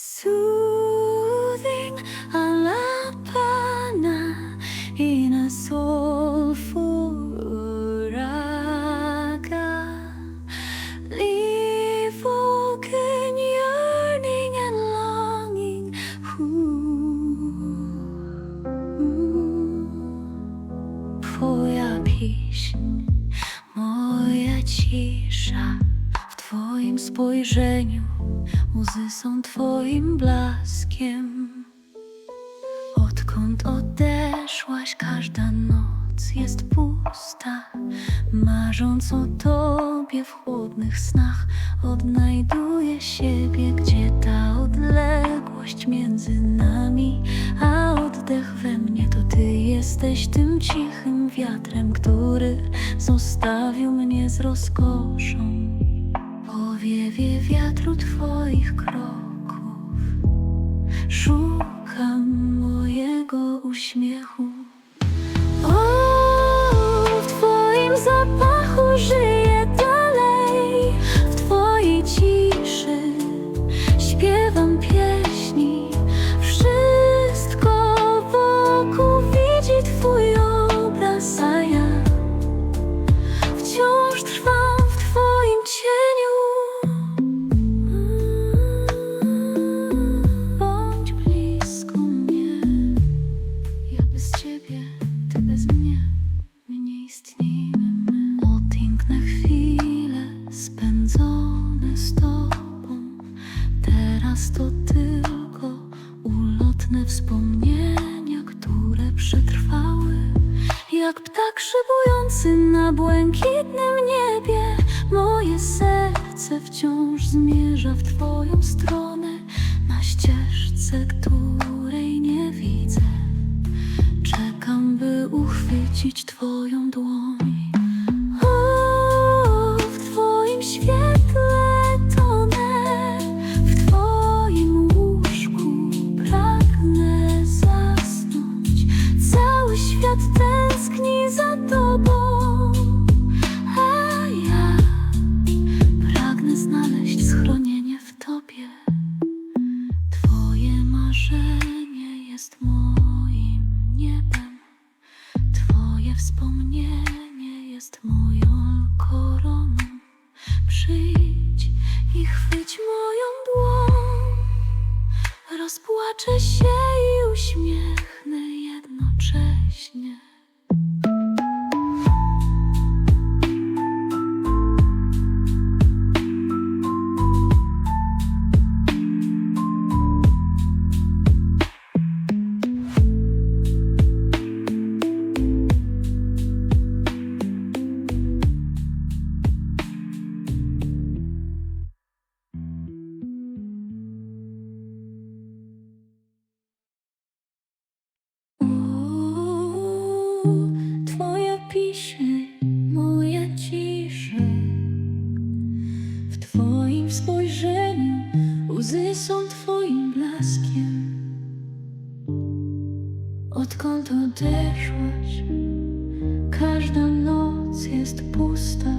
Soothing alla pana in a soulful raga. Leave yearning and longing. Ooh. Twoja pieśń, moja cisza w Twoim spojrzeniu. Łzy są Twoim blaskiem. Odkąd odeszłaś, każda noc jest pusta. Marząc o Tobie w chłodnych snach, odnajduję siebie, gdzie ta odległość między nami, a oddech we mnie to Ty jesteś tym cichym wiatrem, który zostawił mnie z rozkoszą. Powiewie wiatru Twoich kroków. Szukam mojego uśmiechu spędzone z Tobą. Teraz to tylko ulotne wspomnienia, które przetrwały. Jak ptak szybujący na błękitnym niebie, moje serce wciąż zmierza w Twoją stronę, na ścieżce, której nie widzę. Czekam, by uchwycić Twoją dłoń. Jest moim niebem. Twoje wspomnienie jest moją koroną. Przyjdź i chwyć moją dłoń. Rozpłaczę się i uśmiechnę jednocześnie. Odeszłaś, każda noc jest pusta.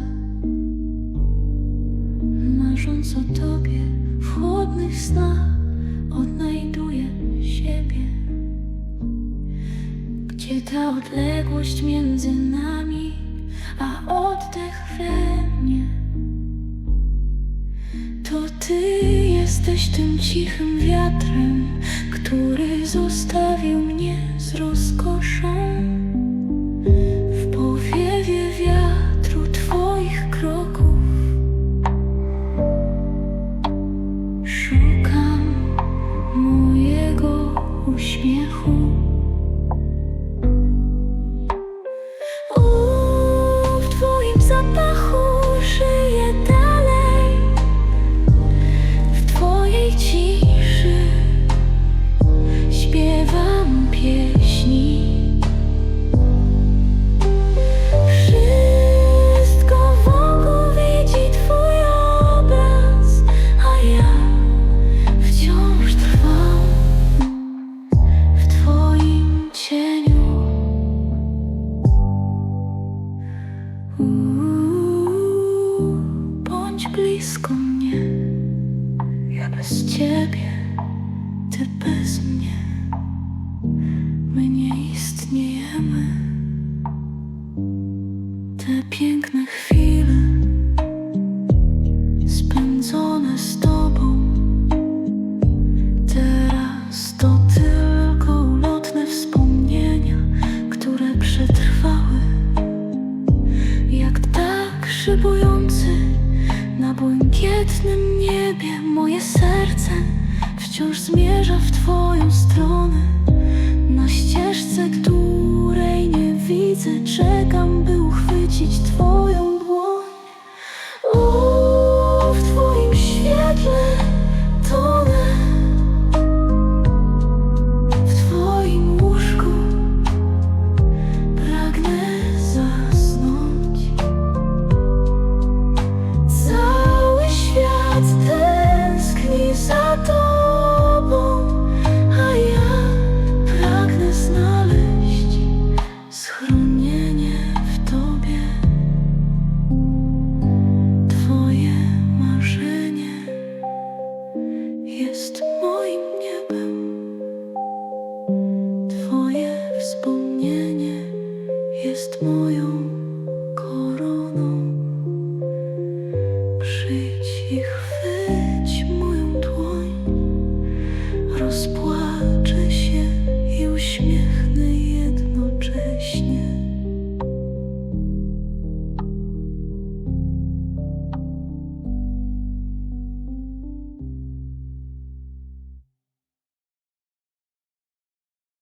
Marząc o Tobie w chłodnych snach, odnajduję siebie. Gdzie ta odległość między nami, a oddech we mnie To Ty jesteś tym cichym wiatrem, który zostawił W powiewie wiatru Twoich kroków Szukam mojego uśmiechu bądź blisko mnie, ja bez ciebie, Ty bez mnie, my nie istniejemy. Te piękne niebie, moje serce wciąż zmierza w Twoją